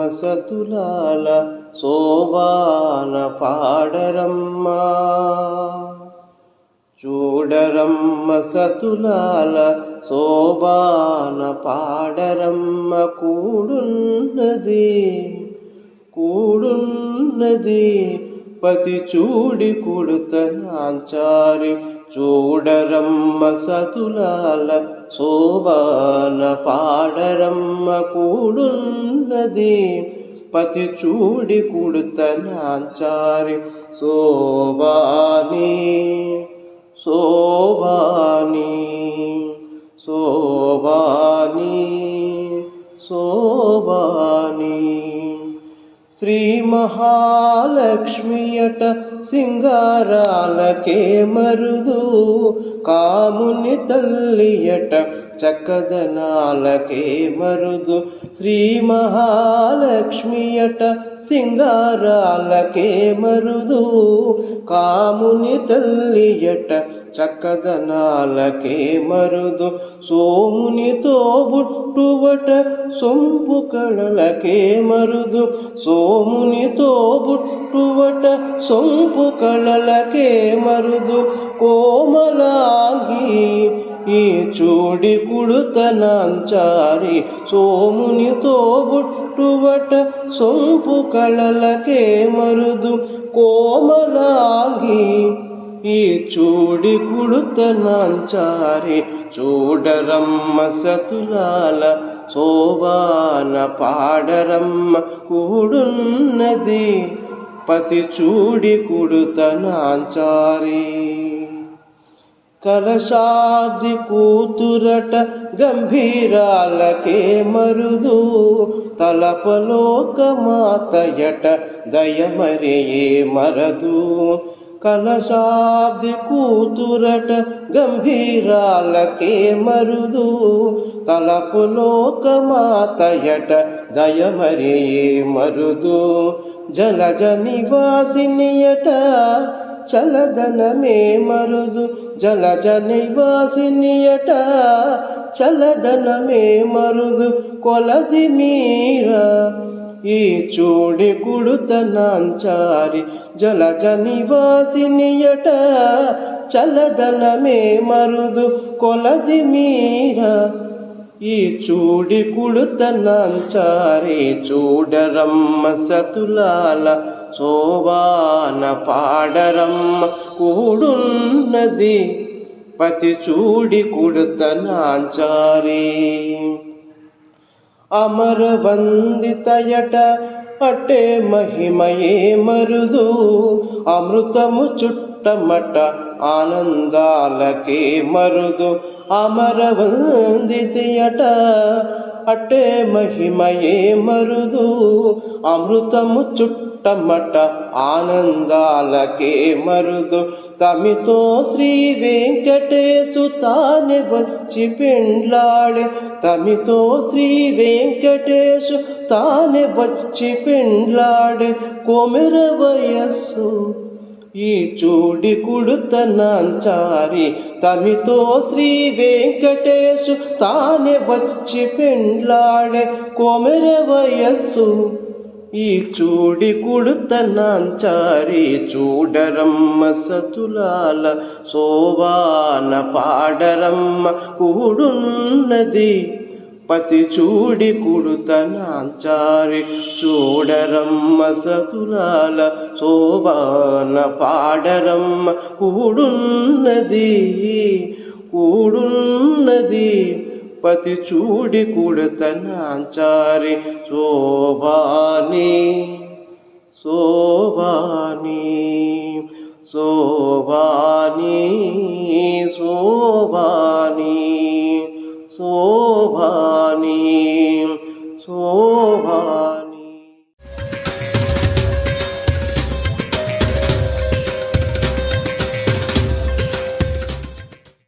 వసతులాల శోభాన పాడరమ్మా. చూడరమ్మ సతులాల శోభాన పాడరమ్మ కూడున్నది కూడున్నది. పతి చూడి కుడుత నాంచారి చూడరమ్మ సతులాల శోభాన పాడరమ్మ కూడున్నది. పతి చూడి కుడుత నాంచారి శోభాని శ్రీ మహాలక్ష్మియట సింగారాలకే మరుదు. కాముని తల్లియట చక్కదనాలకే మరుదు. శ్రీ మహాలక్ష్మియట సింగారాలకే మరుదు. కాముని తల్లియట చక్కదనాలకే మరుదు. సోమునితో బుట్టువట సొంపు కళలకే మరుదు. సోమునితో బుట్టువట సొంపు కళలకే మరుదు. కోమలాంగి ఈ చూడి కుడుతనంచారి సోమునితో బుట్టువట సొంపు కళలకే మరుదు కోమలాంగి. ఈ చూడి కుడుతనంచారి చూడరమ్మ సతులాల శోభాన పాడరమ్మ కూడున్నది. పతి చూడి కుడుతనాంచారీ. కలశాబ్ది కూతురట గంభీరాలకే మరుదు. తలపలోక మాతయట దయమరియే మరదు. కలశాబ్ది కూతురట గంభీరాలకే మరుదు. తలపులోక మాతయట దయమరియే మరుదు. జలజ నివాసినియట చలదనమే మరుదు. జలజ నివాసినియట చలదనమే మరుదు. కొలది మీరా ఈ చూడి కుడుతనాంచారి జలజ నివాసినియట చలదనమే మరుదు. కొలది మీరా ఈ చూడి కుడుతనాంచారి చూడరమ్మ సతులాల సోవాన పాడరమ్మ కూడున్నది పతి చూడి కుడుతనాంచారి అమర వందితయట అటే మహిమయే మరుదు అమృతము చుట్టమట ఆనందాలకే మరుదు. అమర వందితయట అటే మహిమయే మరుదు అమృతము చుట్ట చుట్టమట ఆనందాలకే మరుదు. తమితో శ్రీ వెంకటేశు తానే వచ్చి పెండ్లాడే. తమితో శ్రీ వెంకటేశు తానే వచ్చి పెండ్లాడే. కొమెర వయస్సు ఈ చూడి కుడుతనాంచారి తమితో శ్రీ వెంకటేశు తానే వచ్చి పెండ్లాడే. కొమెర వయస్సు ఈ చూడి కుడుతనాంచారి చూడరమ్మ సతులాల శోభాన పాడరమ్మ కూడున్నది. పతి చూడి కుడుతనాంచారి చూడరమ్మ సతులాల శోభాన పాడరమ్మ కూడున్నది. కూడున్నది. పతి చూడి కుడుతనాంచారి శోభాని శోభాని శోభాని శోభాని.